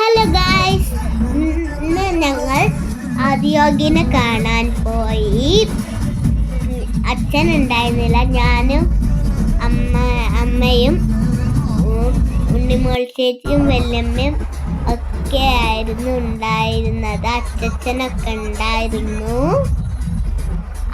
Hello guys ഇന്ന് ഞങ്ങൾ ആദിയോഗിനെ കാണാൻ പോയി. അച്ഛൻ ഉണ്ടായിരുന്നില്ല. ഞാനും അമ്മ അമ്മയും ഉണ്ണിമോൾ ചേച്ചിയും വല്യമ്മയും ഒക്കെ ആയിരുന്നു ഉണ്ടായിരുന്നത്. അച്ഛനൊക്കെ ഉണ്ടായിരുന്നു.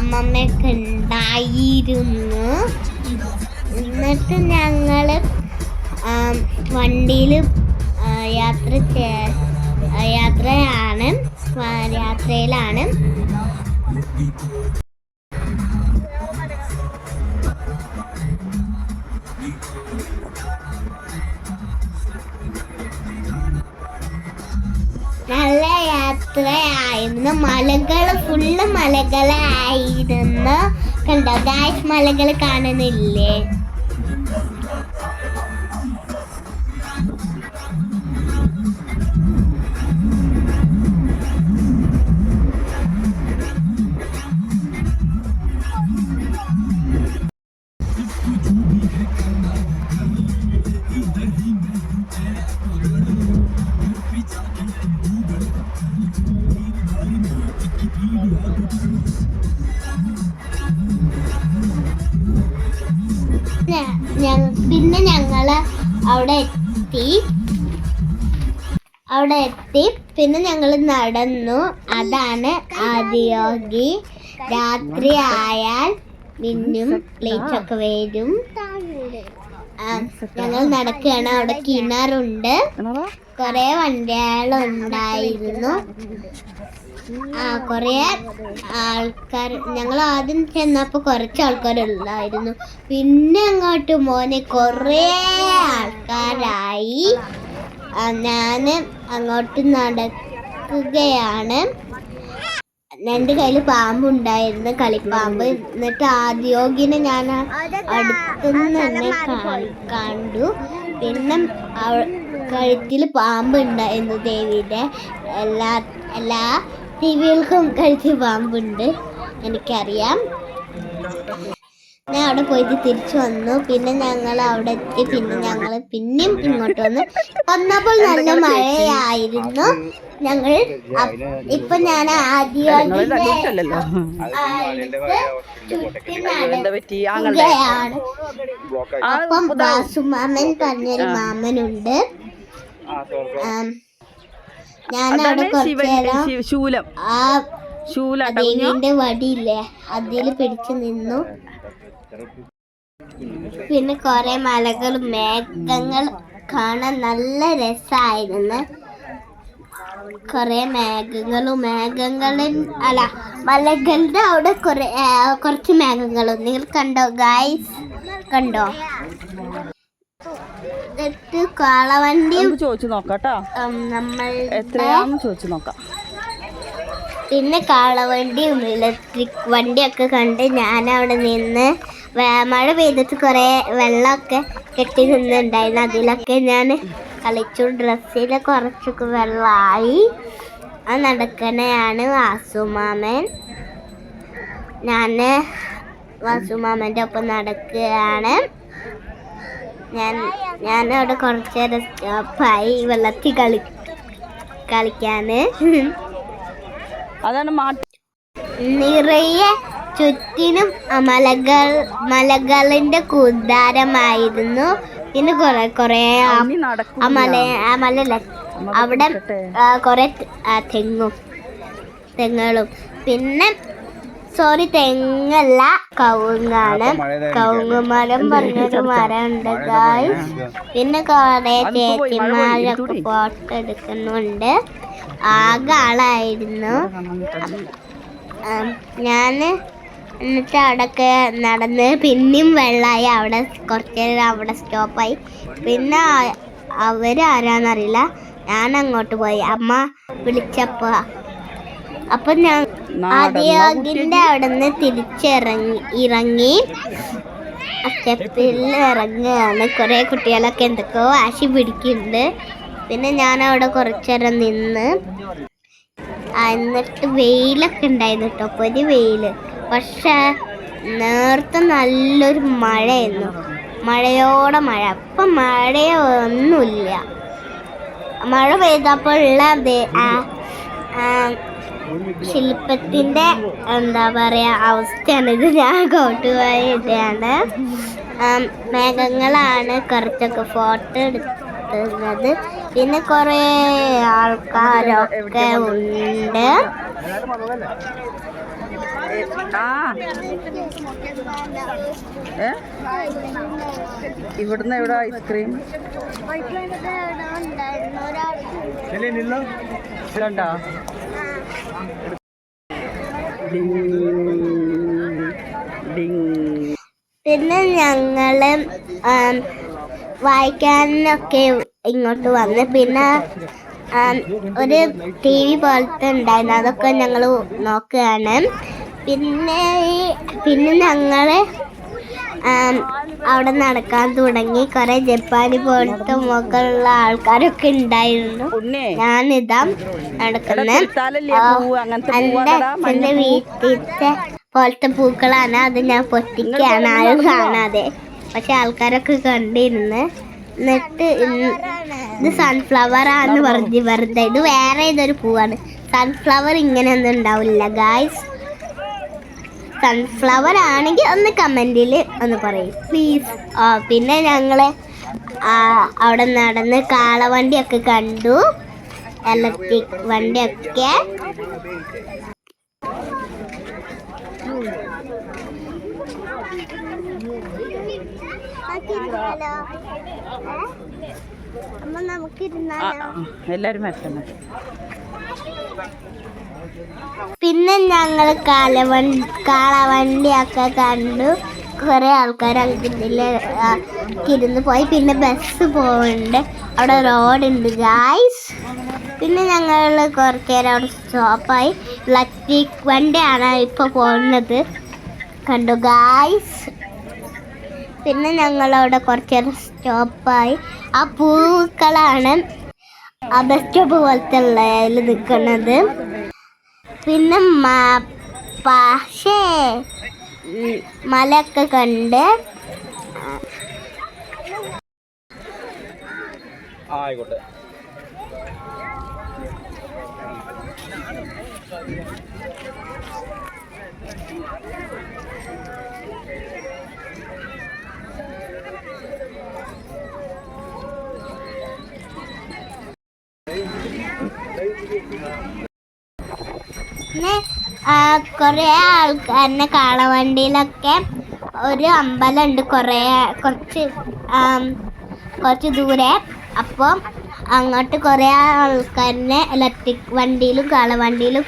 അമ്മമ്മയൊക്കെ ഉണ്ടായിരുന്നു. എന്നിട്ട് ഞങ്ങൾ വണ്ടിയിൽ യാത്ര യാത്രയാണ്. യാത്രയിലാണ്. നല്ല യാത്രയായിരുന്നു മലകൾ ഫുള്ള് മലകളായിരുന്നു. കണ്ടോ? ഗായ്സ് മലകൾ കാണുന്നില്ലേ? എത്തി. അവിടെ എത്തി. പിന്നെ ഞങ്ങൾ നടന്നു. അതാണ് ആദിയോഗി. രാത്രി ആയാൽ മിന്നും ലൈറ്റൊക്കെ വരും. ഞങ്ങൾ നടക്കുകയാണ്. അവിടെ കിണറുണ്ട്. കുറെ വണ്ടികളുണ്ടായിരുന്നു. ആ കുറെ ആൾക്കാർ. ഞങ്ങൾ ആദ്യം ചെന്നപ്പോ കുറച്ച് ആൾക്കാരുള്ളായിരുന്നു. പിന്നെ അങ്ങോട്ട് മോനെ കൊറേ ആൾക്കാരായി ആ, ഞാൻ അങ്ങോട്ട് നടക്കുകയാണ്. എന്റെ കയ്യിൽ പാമ്പുണ്ടായിരുന്നു കളിപ്പാമ്പ്. എന്നിട്ട് ആദ്യോഗിനെ ഞാൻ അടുത്തുനിന്ന് തന്നെ കണ്ടു. പിന്നെ കഴുത്തിൽ പാമ്പ് ഉണ്ടായിരുന്നു ദേവിയുടെ. എല്ലാ എല്ലാ ദേവികൾക്കും കഴുത്തിൽ പാമ്പുണ്ട് എനിക്കറിയാം. ഞാൻ അവിടെ പോയിട്ട് തിരിച്ചു വന്നു. പിന്നെ ഞങ്ങൾ അവിടെ എത്തി. പിന്നെ ഞങ്ങൾ പിന്നെയും ഇങ്ങോട്ട് വന്നു. വന്നപ്പോൾ നല്ല മഴയായിരുന്നു. ഞങ്ങൾ ഇപ്പൊ ഞാൻ ആദ്യം എന്താ പറ്റി? ആങ്ങളുടെ അപ്പം വാസുമാമൻ പറഞ്ഞൊരു മാമനുണ്ട്. ഞാനവിടെ ഞാൻ അവിടെ അതാണ് കുറച്ചു ശിവൻ നേരം ശിവ- ശൂലം. ആ ദേവിന്റെ ദേവീന്റെ വടിയില്ലേ അതിൽ പിടിച്ചു നിന്നു. പിന്നെ കുറെ മലകളും മേഘങ്ങളും കാണാൻ നല്ല രസമായിരുന്നു കുറെ മേഘങ്ങളും മേഘങ്ങളിൽ അല്ല മലകളുടെ അവിടെ കുറെ കുറച്ച് മേഘങ്ങളും. നിങ്ങൾ കണ്ടോ ഗായ്സ് കണ്ടോ? എന്നിട്ട് കാളവണ്ടിയും ചോദിച്ചു നോക്കാട്ടോ. നമ്മൾ എത്രയാന്ന് ചോദിച്ചു നോക്കാം. പിന്നെ കാളവണ്ടിയും ഇലക്ട്രിക് വണ്ടിയൊക്കെ കണ്ട് ഞാൻ അവിടെ നിന്ന് മഴ പെയ്തിട്ട് കുറേ വെള്ളമൊക്കെ കെട്ടി നിന്നുണ്ടായിരുന്നു അതിലൊക്കെ ഞാൻ കളിച്ചു. ഡ്രസ്സിൽ കുറച്ചൊക്കെ വെള്ളമായി ആ നടക്കണയാണ് വാസുമാമൻ. ഞാൻ വാസുമാമന്റെ ഒപ്പം നടക്കുകയാണ്. ഞാൻ ഞാൻ അവിടെ കുറച്ച് നേരം സ്റ്റോപ്പായി വെള്ളത്തിൽ കളി കളിക്കാന്. അതാണ് നിറയെ ചുറ്റിനും മലകൾ മലകളിന്റെ കൂടാരമായിരുന്നു. പിന്നെ കുറെ കുറെ ആ- മല ആ മലല്ല അവിടെ കൊറേ തെങ്ങും തെങ്ങുകളും. പിന്നെ സോറി തെങ്ങല്ല കവുങ്ങാണ്. കവുങ്ങ് മരം പറഞ്ഞൊരു മരം ഉണ്ട് ഗായ്സ് പിന്നെ കുറെ ചേച്ചിമാരൊക്കെ ഫോട്ടോ എടുക്കുന്നുണ്ട്. ആകെ ആളായിരുന്നു. ഞാൻ എന്നിട്ട് അവിടെയൊക്കെ നടന്ന് പിന്നെയും വെള്ളമായി അവിടെ കുറച്ച് നേരം അവിടെ സ്റ്റോപ്പായി. പിന്നെ അവർ ആരാന്നറിയില്ല. ഞാൻ അങ്ങോട്ട് പോയി. അമ്മ വിളിച്ചപ്പോ അപ്പൊ ഞാൻ ആദ്യത്തിന്റെ അവിടെ നിന്ന് തിരിച്ചിറങ്ങി ഇറങ്ങി സ്റ്റെപ്പിൽ ഇറങ്ങുകയാണ്. കുറേ കുട്ടികളൊക്കെ എന്തൊക്കെയോ വാശി പിടിക്കുന്നുണ്ട്. പിന്നെ ഞാൻ അവിടെ കുറച്ചേരം നിന്ന് എന്നിട്ട് വെയിലൊക്കെ ഉണ്ടായിരുന്നു കേട്ടോ. പൊരി വെയിൽ. പക്ഷെ നേരത്തെ നല്ലൊരു മഴയായിരുന്നു. മഴയോടെ മഴ. ഇപ്പം മഴയോ ഒന്നുമില്ല. മഴ ആ, ശില്പത്തിന്റെ എന്താ പറയാ അവസ്ഥയാണിത് ഞാൻ കോട്ടുപോയിട്ടാണ് മേഘങ്ങളാണ് കുറച്ചൊക്കെ ഫോട്ടോ എടുത്തത്. പിന്നെ കുറേ ആൾക്കാരൊക്കെ ഉണ്ട്. ആ. ഏ? ഇവിടുന്ന് എവിടെ ഐസ്ക്രീം? ഡിങ് പിന്നെ ഞങ്ങൾ വായിക്കാനൊക്കെ ഇങ്ങോട്ട് വന്ന്. പിന്നെ ഒരു ടി വി പോലത്തെ ഉണ്ടായിരുന്നു. അതൊക്കെ ഞങ്ങൾ നോക്കുകയാണ്. പിന്നെ പിന്നെ ഞങ്ങൾ അവിടെ നടക്കാൻ തുടങ്ങി. കുറെ ജപ്പാനി പോലത്തെ മുഖമുള്ള ആൾക്കാരൊക്കെ ഉണ്ടായിരുന്നു. ഞാനിതാ അങ്ങനത്തെ എന്റെ വീട്ടിലത്തെ പോലത്തെ പൂക്കളാണ്. അത് ഞാൻ പൊട്ടിക്കാണ് ആരും കാണാതെ. പക്ഷെ ആൾക്കാരൊക്കെ കണ്ടിരുന്ന്. എന്നിട്ട് ഇത് സൺഫ്ലവർ ആണ് പറഞ്ഞു വെറുതെ. ഇത് വേറെ ഏതൊരു പൂവാണ്. സൺഫ്ലവർ ഇങ്ങനെയൊന്നും ഉണ്ടാവില്ല. ഗായ്സ് സൺഫ്ലവർ ആണെങ്കിൽ ഒന്ന് കമന്റിൽ ഒന്ന് പറയും. പ്ലീസ് ആ പിന്നെ ഞങ്ങൾ അവിടെ നടന്ന് കാളവണ്ടിയൊക്കെ കണ്ടു. ഇലക്ട്രിക് വണ്ടിയൊക്കെ. എല്ലാരും വരണം പിന്നെ ഞങ്ങൾ കാലവണ്ടി കാളവണ്ടിയൊക്കെ കണ്ടു. കുറെ ആൾക്കാർ ഇതിൽ ഇരുന്ന് പോയി. പിന്നെ ബസ് പോകുന്നുണ്ട് അവിടെ റോഡുണ്ട് ഗായ്സ് പിന്നെ ഞങ്ങൾ കുറച്ച് നേരം അവിടെ സ്റ്റോപ്പായി ഇലക്ട്രിക് വണ്ടിയാണ് ഇപ്പോൾ പോകുന്നത് കണ്ടു ഗായ്സ് പിന്നെ ഞങ്ങൾ അവിടെ കുറച്ച് നേരം സ്റ്റോപ്പായി ആ പൂക്കളാണ് ആ ബസ് സ്റ്റോപ്പ് പോലത്തെ ഉള്ളതിൽ നിൽക്കുന്നത് പിന്നെ പക്ഷേ മലയൊക്കെ കണ്ട്. ആയിക്കോട്ടെ. പിന്നെ കുറേ ആൾക്കാരനെ കാളവണ്ടിയിലൊക്കെ ഒരു അമ്പലമുണ്ട് കുറേ കുറച്ച് കുറച്ച് ദൂരെ. അപ്പോൾ അങ്ങോട്ട് കുറേ ആൾക്കാരനെ ഇലക്ട്രിക് വണ്ടിയിലും കാളവണ്ടിയിലും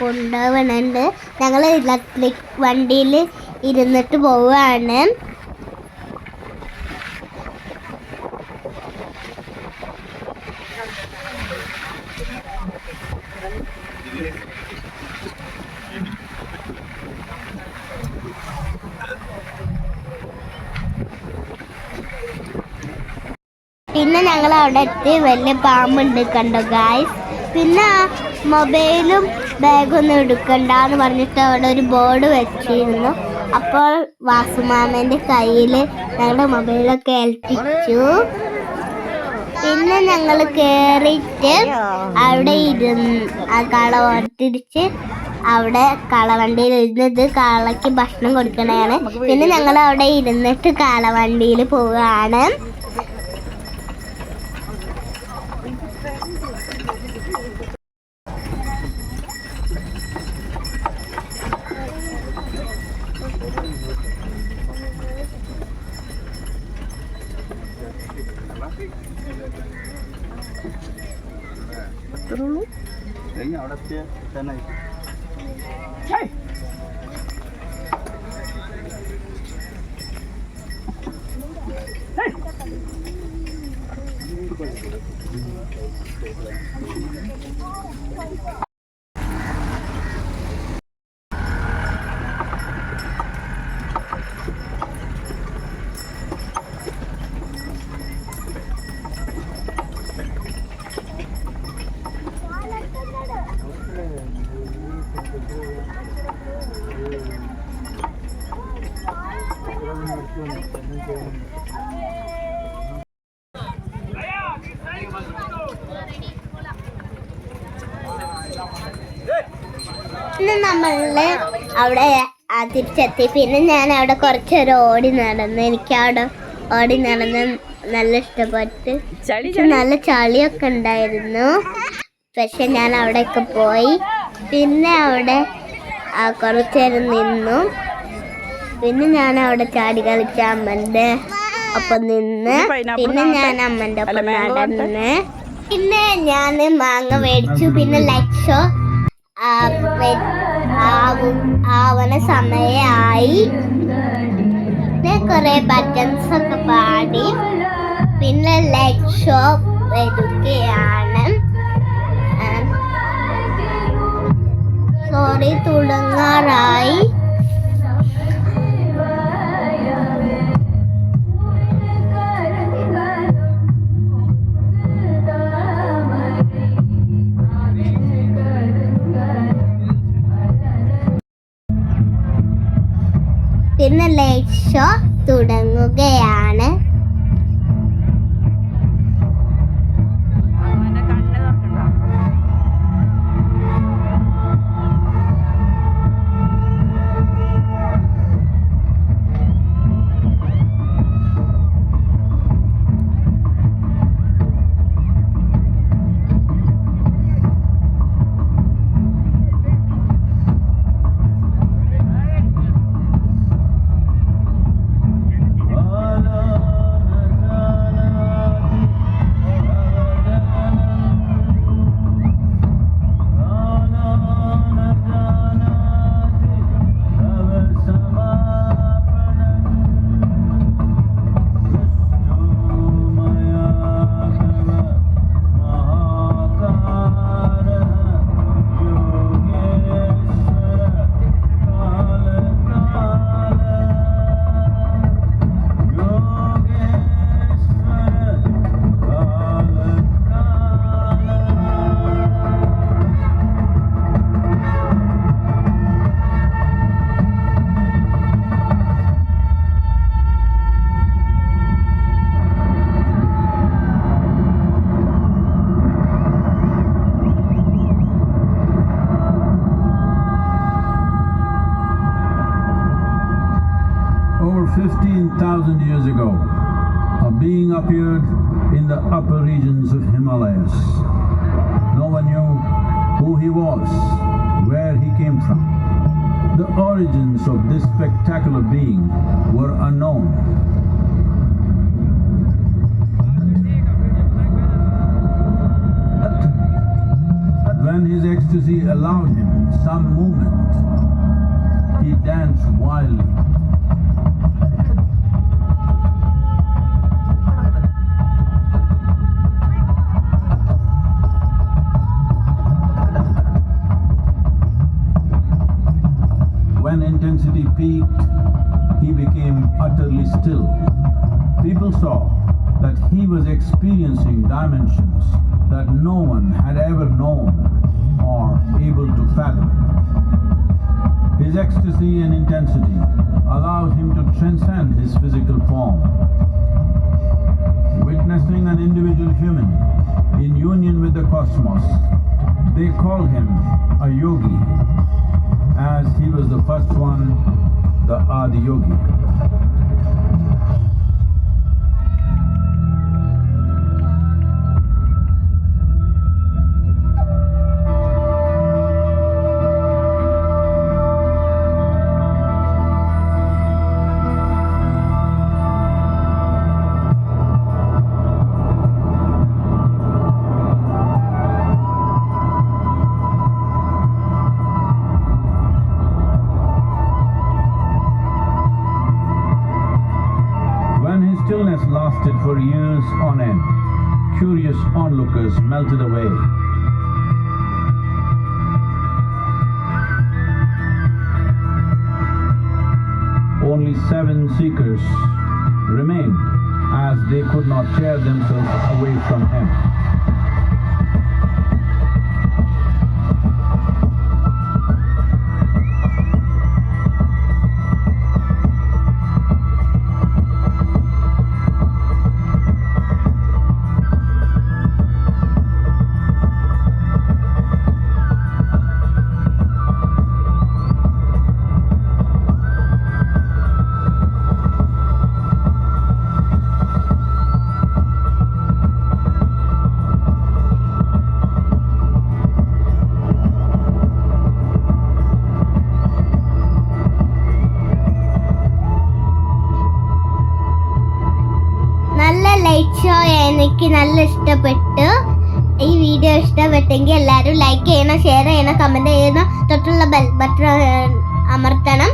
കൊണ്ടുപോകണുണ്ട് ഞങ്ങൾ ഇലക്ട്രിക് വണ്ടിയിൽ ഇരുന്നിട്ട് പോവുകയാണ് പിന്നെ ഞങ്ങൾ അവിടെ എത്തി വലിയ പാമ്പുണ്ട് കണ്ടോ ഗായ്സ് പിന്നെ മൊബൈലും ബാഗൊന്നും എടുക്കണ്ടെന്ന് പറഞ്ഞിട്ട് അവിടെ ഒരു ബോർഡ് വെച്ചിരുന്നു. അപ്പോൾ വാസുമാമന്റെ കയ്യിൽ ഞങ്ങളുടെ മൊബൈലൊക്കെ ഏൽപ്പിച്ചു. പിന്നെ ഞങ്ങൾ കയറിയിട്ട് അവിടെ ഇരുന്ന് ആ കള ഓർത്തിരിച്ച് അവിടെ കളവണ്ടിയിൽ ഇരുന്നത് കാളയ്ക്ക് ഭക്ഷണം കൊടുക്കണതാണ്. പിന്നെ ഞങ്ങൾ അവിടെ ഇരുന്നിട്ട് കാളവണ്ടിയിൽ പോവുകയാണ്. ഇന്ന് നമ്മൾ അവിടെ തിരിച്ചെത്തി. പിന്നെ ഞാൻ അവിടെ കുറച്ചൊരു ഓടി നടന്നു എനിക്ക് അവിടെ ഓടി നടന്ന് നല്ല ഇഷ്ടപ്പെട്ട് നല്ല ചളിയൊക്കെ ഉണ്ടായിരുന്നു. പക്ഷെ ഞാൻ അവിടെയൊക്കെ പോയി. പിന്നെ അവിടെ കുറച്ച് നേരം നിന്നു. പിന്നെ ഞാൻ അവിടെ ചാടി കളിച്ച അമ്മന്റെ ഒപ്പം നിന്ന്. പിന്നെ ഞാൻ അമ്മന്റെ അല്ല, ഒപ്പം നടന്ന് പിന്നെ ഞാൻ മാങ്ങ മേടിച്ചു. പിന്നെ ലക്ഷോ ആവണ സമയമായി പിന്നെ കുറെ ബട്ടൺസ് ഒക്കെ പാടി. പിന്നെ ലക്ഷോ വരികയാണ് സോറി തുടങ്ങാറായി. പിന്നെ ലൈറ്റ് ഷോ തുടങ്ങുകയാണ്. He was, where he came from. The origins of this spectacular being were unknown. But when his ecstasy allowed him some movement, he danced wildly. He became utterly still. People saw that he was experiencing dimensions that no one had ever known or able to fathom. His ecstasy and intensity allowed him to transcend his physical form. Witnessing an individual human in union with the cosmos, they called him a yogi as he was the first one, the Adi Yogi. Onlookers melted away. Only seven seekers remained as they could not tear themselves away from him. എനിക്ക് നല്ല ഇഷ്ടപ്പെട്ടു. ഈ video ഇഷ്ടപ്പെട്ടെങ്കിൽ എല്ലാവരും like ചെയ്യണം share ചെയ്യണം comment ചെയ്യണം തൊട്ടുള്ള ബെൽ ബട്ടൺ അമർത്തണം.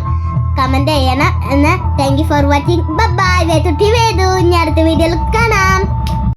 കമന്റ് ചെയ്യണം. എന്ന് thank you for watching bye Vethutti Vedu ഇനി അടുത്ത വീഡിയോയിൽ കാണാം.